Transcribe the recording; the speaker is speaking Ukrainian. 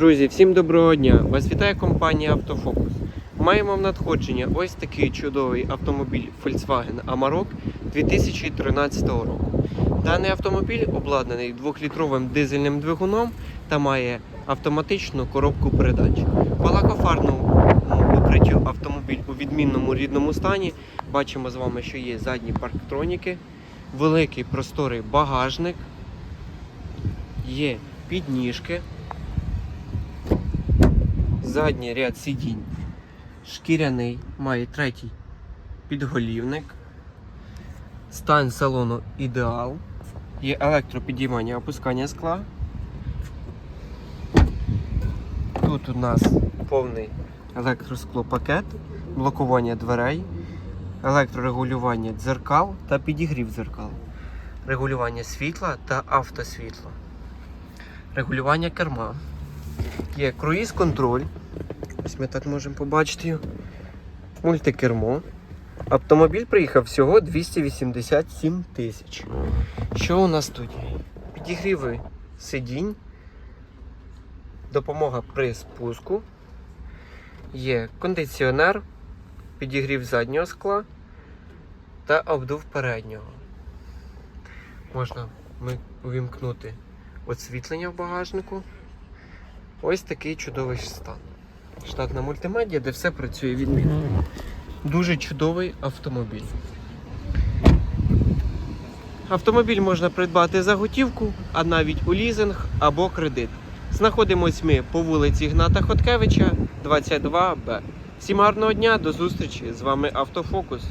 Друзі, всім доброго дня! Вас вітає компанія Автофокус. Маємо в надходження ось такий чудовий автомобіль Volkswagen Amarok 2013 року. Даний автомобіль обладнаний 2-літровим дизельним двигуном та має автоматичну коробку передач. По покриттю автомобіль у відмінному рідному стані. Бачимо з вами, що є задні парктроніки, великий просторий багажник, є підніжки задній ряд сидінь шкіряний, має третій підголівник. Стан салону ідеал. Є електропідіймання опускання скла. Тут у нас повний електросклопакет, блокування дверей, електрорегулювання дзеркал та підігрів дзеркал, регулювання світла та автосвітла, регулювання керма. Є круїз контроль. Ось ми так можемо побачити його. Мультикермо. Автомобіль приїхав всього 287 тисяч. Що у нас тут? Підігріви сидінь, допомога при спуску. Є кондиціонер, підігрів заднього скла та обдув переднього. Можна увімкнути освітлення в багажнику. Ось такий чудовий стан. Штатна мультимедіа, де все працює відмінно. Дуже чудовий автомобіль. Автомобіль можна придбати за готівку, а навіть у лізинг або кредит. Знаходимось ми по вулиці Гната Хоткевича, 22Б. Всім гарного дня, до зустрічі! З вами Автофокус.